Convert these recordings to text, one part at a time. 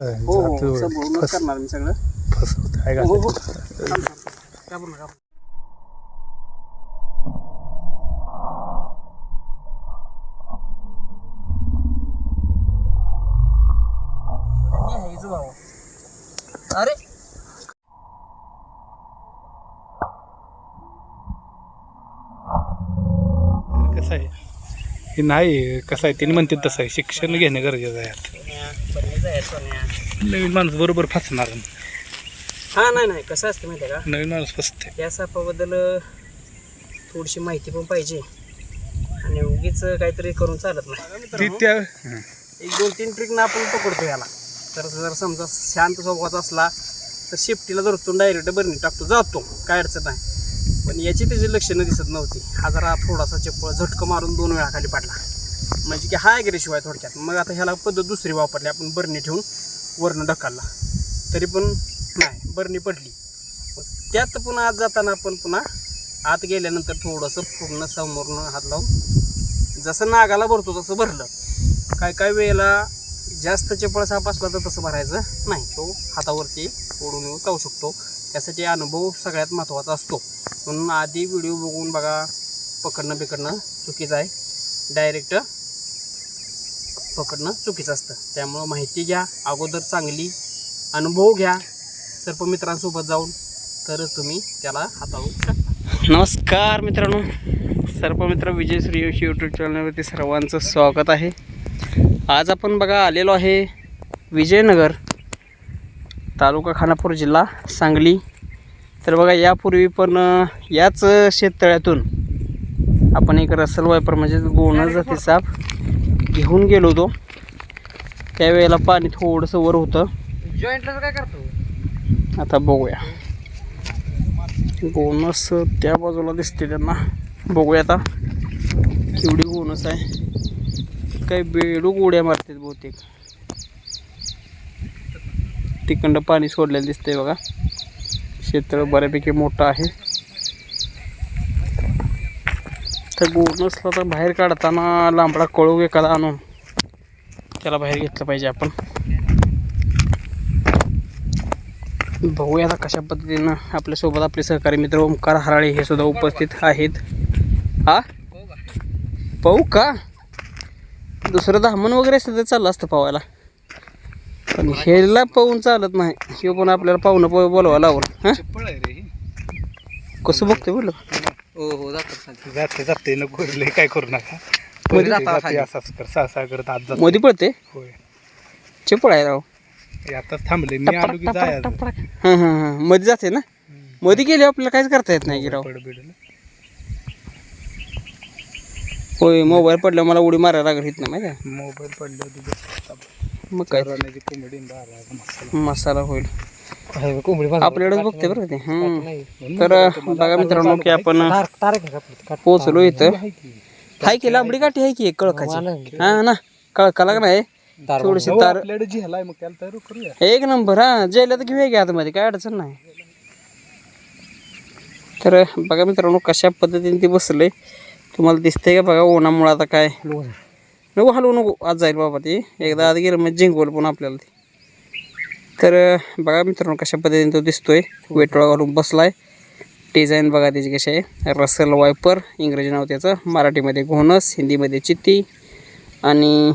हो हो संपूर्णच करणार मी सगळं फसवत आहे का हो हो थांब, थांब, थांब. घाबरू नका. मी आहे इथं भाऊ. अरे कसं आहे हे नाही कसं आहे त्यांनी म्हणते तसं आहे शिक्षण घेणं गरजेचं आहे आता. नवीन माणूस बरोबर फसणार. हा नाही नाही कसं असतं माहिती का? नवीन माणूस फसते या सापाबद्दल थोडीशी माहिती पण पाहिजे. आणि उगीच काहीतरी करून चालत नाही. त्या. एक दोन तीन ट्रिकनं आपण पकडतो याला. तर जर समजा शांत स्वभावाचा असला तर शेपटीला धरतो डायरेक्ट बरणी टाकतो. जातो काय अडचण नाही. पण याची त्याची लक्षणं दिसत नव्हती. हा जरा थोडासा चप्पळ झटकं मारून दोन वेळा खाली पडला. म्हणजे की हा ॲग्रेसिव्ह थोडक्यात. मग आता ह्याला पद्धत दुसरी वापरली आपण बरणी ठेवून वरनं ढकलला. तरी पण नाही बरणी पडली. मग त्यात पुन्हा आत जाताना आपण पुन्हा आत गेल्यानंतर थोडंसं पूर्ण समोरनं हात लावून जसं नागाला भरतो तसं भरलं. काय काय वेळेला जास्त चपळ साप असला तर तसं भरायचं नाही. तो हातावरती ओढून येऊन जाऊ शकतो. त्यासाठी अनुभव सगळ्यात महत्त्वाचा असतो. म्हणून आधी व्हिडिओ बघून बघा पकडणं बिकडणं चुकीचं आहे. डायरेक्ट पकडणं चुकीचं असतं. त्यामुळं माहिती घ्या अगोदर चांगली अनुभव घ्या. सर्पमित्रांसोबत जाऊन तरच तुम्ही त्याला हाताळू शकता. नमस्कार मित्रांनो. सर्पमित्र विजय सूर्यवंशी यूट्यूब चॅनलवरती सर्वांचं स्वागत आहे. आज आपण बघा आलेलो आहे विजयनगर तालुका खानापूर जिल्हा सांगली. तर बघा यापूर्वी पण याच शेततळ्यातून आपण एक रसल वायपर म्हणजे गोणं जाती साप घेऊन गेलो होतो. त्यावेळेला पाणी थोडंसं वर होतं. जॉईंटला काय करतो? आता बघूया. गोनस त्या बाजूला दिसते त्यांना. बघूया आता. केवढी गोनस आहे. काही बेडूक उड्या मारतात बहुतेक. तिकडं पाणी सोडलेलं दिसतंय बघा. क्षेत्र बऱ्यापैकी मोठं आहे. तर गोनसला तर बाहेर काढताना लांबडा कळू एखादा आणून. त्याला बाहेर घेतलं पाहिजे आपण. बघूया आता कशा पद्धतीनं आपल्यासोबत आपले सहकारी मित्र ओमकार हराळे हे सुद्धा उपस्थित आहेत. हा? पाहू का? दुसरं धामण वगैरे असतं तर चाललं असतं पावायला पण ह्याला पाहून चालत नाही. हे पण आपल्याला पाहुणं पाहू बोलवा लावून हां. कसं बघते बोल हो हो जातात जाते जाते नको लय काय करू नका. मध्ये जाते, जाता जाते, असंच कर सहा सहा करत आज जाते. मध्ये पडते होय. चिपळ आहे राव. हे आताच थांबले मी आलो की जायचं. हां हां हां. मध्ये जाते ना? मध्ये गेले आपल्याला काहीच करता येत नाही की राव. पड बिडलं. होय मोबाईल पडला मला उडी मारायला लागत इथं माहिती आहे मोबाईल पडले होते. मग काय? कोंबडी मसाला होईल. कोंबडी आपल्याकडेच बघते बरं ते. हम्म. तर बघा मित्रांनो की आपण पोहोचलो इथं. हाय की. लांबडी काठी आहे की एक कळकाची हा ना कळकाला का नाही थोडीशी तार आपल्याकडे मग एक नंबर हा जेला तर घेऊया की आतमध्ये काय अडचण नाही. तर बघा मित्रांनो कशा पद्धतीने ते बसले तुम्हाला दिसतंय का बघा उन्हामुळे आता काय? नको हलवू नको. आज जाईल बाबा ते. एकदा आत गेलं म्हणजे जिंकवलं पण आपल्याला ते. तर बघा मित्रांनो कशा पद्धतीने तो दिसतोय. वेटोळा घालून बसलाय. डिझाईन बघा त्याची कशी आहे. रसल वायपर इंग्रजी नाव त्याचं. मराठीमध्ये घोणस हिंदीमध्ये चित्ती. आणि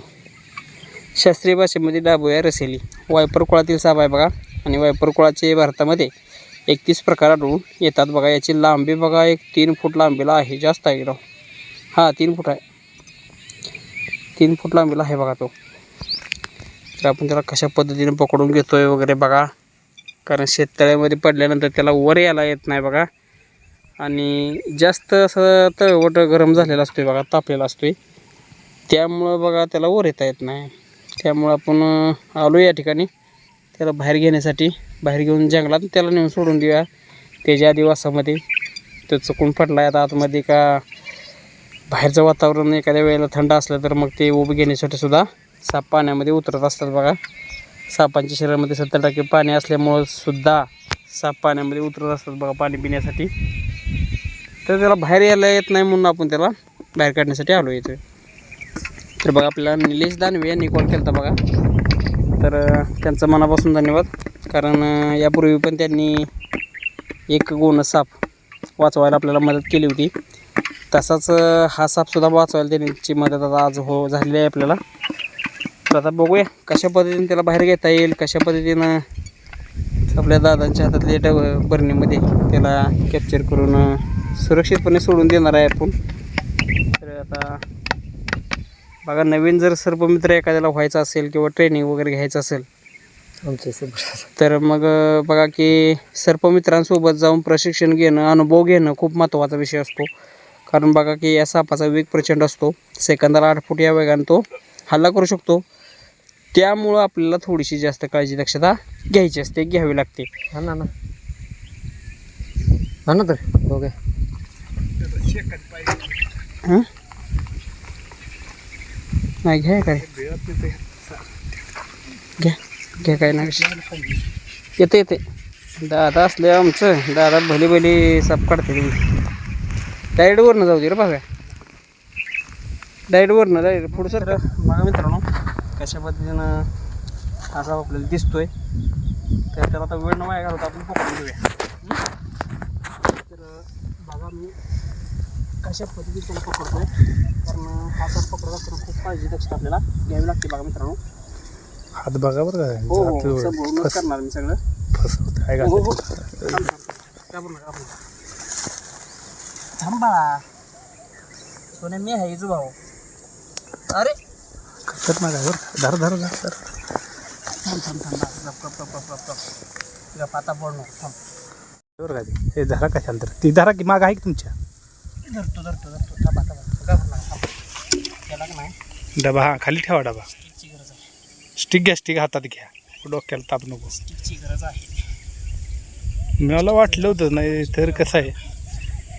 शास्त्रीय भाषेमध्ये डाबोया रसेली. वायपर कुळातील साप आहे बघा. आणि वायपर कुळाचे भारतामध्ये एकतीस प्रकार आढळून येतात बघा. याची लांबी बघा एक तीन फूट लांबीला आहे. जास्त आहे राव हां तीन फूट आहे. तीन फूट लांबीला आहे बघा तो. तर आपण त्याला कशा पद्धतीने पकडून घेतोय वगैरे बघा. कारण शेततळ्यामध्ये पडल्यानंतर त्याला वर यायला येत नाही बघा. आणि जास्त असं तळवट गरम झालेला असतोय बघा तापलेला असतोय. त्यामुळं बघा त्याला वर येता येत नाही. त्यामुळं आपण आलो या ठिकाणी. त्याला बाहेर घेण्यासाठी बाहेर घेऊन जंगलात त्याला नेऊन सोडून देऊया. त्याच्या आदिवासामध्ये. तो चुकून पडला आहे आता आतमध्ये का? बाहेरचं वातावरण एखाद्या वेळेला थंड असलं तर मग ते उभं घेण्यासाठी सुद्धा साप पाण्यामध्ये उतरत असतात बघा. सापांच्या शरीरामध्ये सत्तर टक्के पाणी असल्यामुळं सुद्धा साप पाण्यामध्ये उतरत असतात बघा पाणी पिण्यासाठी. तर त्याला बाहेर यायला येत नाही म्हणून आपण त्याला बाहेर काढण्यासाठी आलो येतो तर बघा आपल्याला निलेश दानवे यांनी कॉल केला होता बघा. तर त्यांचं मनापासून धन्यवाद. कारण यापूर्वी पण त्यांनी एक गोण साप वाचवायला आपल्याला मदत केली होती. तसाच हा सापसुद्धा वाचवायला त्यांची मदत आता आज हो झालेली आहे आपल्याला. तर आता बघूया कशा पद्धतीने त्याला बाहेर घेता येईल कशा पद्धतीनं आपल्या दादांच्या हातातल्या डब बरणीमध्ये त्याला कॅप्चर करून सुरक्षितपणे सोडून देणार आहे आपण. तर आता बघा नवीन जर सर्पमित्र एखाद्याला व्हायचं असेल किंवा ट्रेनिंग वगैरे घ्यायचं असेल तर मग बघा की सर्पमित्रांसोबत जाऊन प्रशिक्षण घेणं अनुभव घेणं खूप महत्त्वाचा विषय असतो. कारण बघा की या सापाचा वेग प्रचंड असतो. सेकंदाला आठ फूट या वेगाने तो हल्ला करू शकतो. त्यामुळं आपल्याला थोडीशी जास्त काळजी दक्षता घ्यायची असते घ्यावी लागते. हा ना ना. हा ना तर? बघूया. हं? नाही घ्या काय घ्या घ्या काय नाही येते येते दादा असले आमचं दादा भले भले साप काढते डायरेक्टवरनं जाऊ दे रे बघा. डायरेक्टवरनं डायरेक्ट पुढं सर बघा मित्रांनो कशा पद्धतीनं असा आपल्याला दिसतोय. तर त्याला आता वेळ न वाया घालवता आपण पकडून घेऊया. हं? तर बघा मी कशा पद्धतीने त्याला पकडतोय. कारण हा साप पकडत असताना खूप काळजी दक्षता आपल्याला घ्यावी लागते बघा मित्रांनो. हात बघा बरं हो हो फस- करणार मी सगळं. फसवत आहे का हो. हो थांब, सोन्या मी आहे इजू भाऊ. अरे! खतरनाक आहे बरं का. धर धर धर धर थांब थांब थांब. बाळा. गप गप गप गप गप गप. गप आता बोल नको. थांब. बरं का ते. हे धरा कशाला तर? ती धरा की माग आहे की तुमच्या? धरतो धरतो धरतो. थांबा थांब. त्याला का नाही? डबा हा खाली ठेवा डबा. स्टिकची गरज आहे. स्टिक घ्या स्टिक हातात घ्या. डोक्याला ताप नको. स्टिकची गरज आहे. मला वाटलं होतं नाही तर कसं आहे?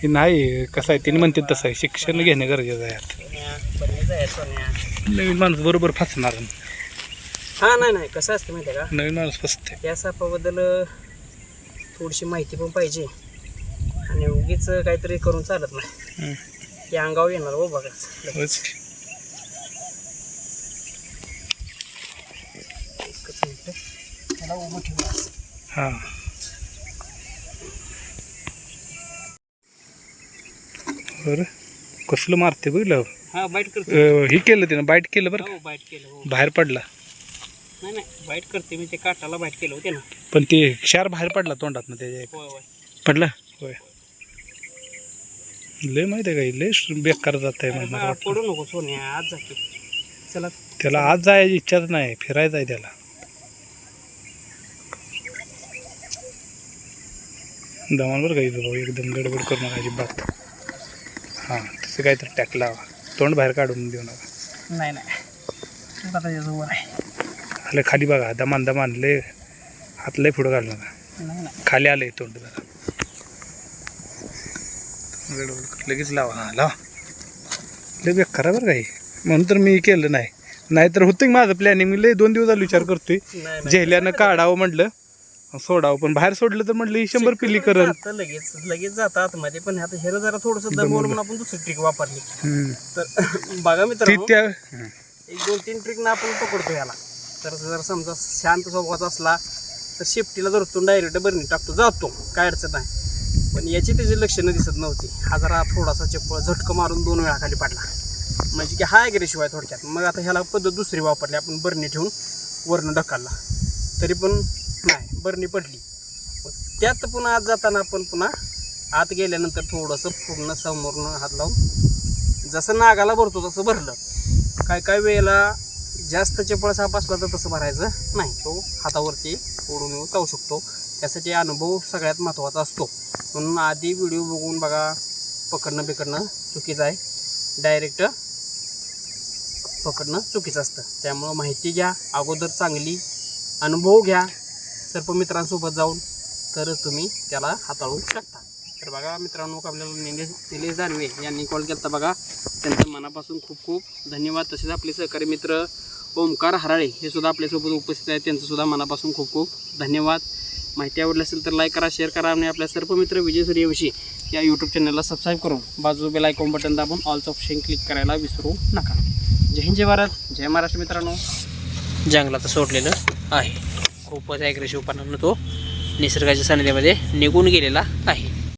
की नाही कसं आहे तिने म्हणते तसं आहे. शिक्षण घेणं गरजेचं आहे. नवीन माणूस बरोबर फसणार. हा नाही नाही. कसं असतं माहिती आहे का? नवीन माणूस फसते या सापाबद्दल थोडीशी माहिती पण पाहिजे. आणि उगीच काहीतरी करून चालत नाही. ते अंगावर येणार हो असं. हां. बरं. कसलं मारते हा बाईट करते. अं, हे केलं त्यानं बाईट केलं बरं हो बाईट केलं हो. का बाहेर पडला. नाही नाही बाईट करते मी ते काटाला बाईट केलं होते ना. पण ते क्षार बाहेर पडला तोंडात ना त्याच्या होय होय. पडला? होय. लय माहिती आहे का लय बेकार जात आहे अरे बा. पडू नको सोन्या आज जाते. चला. त्याला आज जायची इच्छाच नाही फिरायचं आहे त्याला. दमान बरं का इथं भाऊ एकदम गडबड करू नका अजिबात. हां तसं काहीतरी टॅक लावा. तोंड बाहेर काढून देऊ नका. नाही नाही. आता आहे. आलं खाली बघा दमान दमान लय हात लय पुढं घालू नका. नाही नाही. खाली आलंय तोंड जरा. लगेच लावा. हां लावा. लय बेकार आहे बरं काही. म्हणून तर मी केलं नाही. नाहीतर होतं की माझं प्लॅनिंग मी लय दोन दिवस झाले विचार करतोय. नाही झेल्यानं काढावं म्हटलं सोडावं पण बाहेर सोडलं तर म्हटलं ही शंभर पिल्ली करल. जातं लगेच लगेच जातं आतमध्ये पण आता ह्याला जरा थोडंसं दमवलं. म्हणून आपण दुसरी ट्रिक वापरली. हम्म. तर बघा ती मित्रांनो त्या हं. एक दोन तीन ट्रिकनं आपण पकडतो याला तर जर समजा शांत स्वभावाचा असला तर शेपटीला धरतो डायरेक्ट बरणी टाकतो. जातो काय अडचण नाही. पण याची त्याची लक्षणं दिसत नव्हती. हा जरा थोडासा चप्पळ झटकं मारून दोन वेळा खाली पडला. म्हणजे की हा आहे थोडक्यात. मग आता ह्याला पद्धत दुसरी वापरली आपण बरणी ठेवून वरनं ढकलला. तरी पण नाही बरणी पडली. त्यात पुन्हा आत जाताना आपण पुन्हा आत गेल्यानंतर थोडंसं पूर्ण समोरनं हात लावून जसं नागाला भरतो तसं भरलं. काय काय वेळेला जास्त चपळ साप असला तर तसं भरायचं नाही. तो हातावरती ओढून येऊन चावू शकतो. त्यासाठी अनुभव सगळ्यात महत्त्वाचा असतो. म्हणून आधी व्हिडिओ बघून बघा पकडणं बिकडणं चुकीचं आहे. डायरेक्ट पकडणं चुकीचं असतं. त्यामुळं माहिती घ्या अगोदर चांगली अनुभव घ्या. सर्पमित्रांसोबत जाऊन तरच तुम्ही त्याला हाताळू शकता. तर बघा मित्रांनो आपल्याला निलेश निलेश दानवे यांनी कॉल केला बघा. त्यांचं मनापासून खूप खूप धन्यवाद. तसेच आपले सहकारी मित्र ओमकार हराळे हे सुद्धा आपल्यासोबत उपस्थित आहेत. त्यांचंसुद्धा मनापासून खूप खूप धन्यवाद. माहिती आवडली असेल तर लाईक करा शेअर करा आणि आपल्या सर्पमित्र विजय सूर्यवंशी या यूट्यूब चॅनलला सबस्क्राईब करून बाजू बेल आयकॉन बटन दाबून ऑलचं ऑप्शन क्लिक करायला विसरू नका. जय हिंद जय भारत. जय महाराष्ट्र मित्रांनो. जंगलात सोडलेलं आहे. खूपच ॲग्रेसिव्हपणानं तो. निसर्गाच्या सानिध्यामध्ये निघून गेलेला आहे.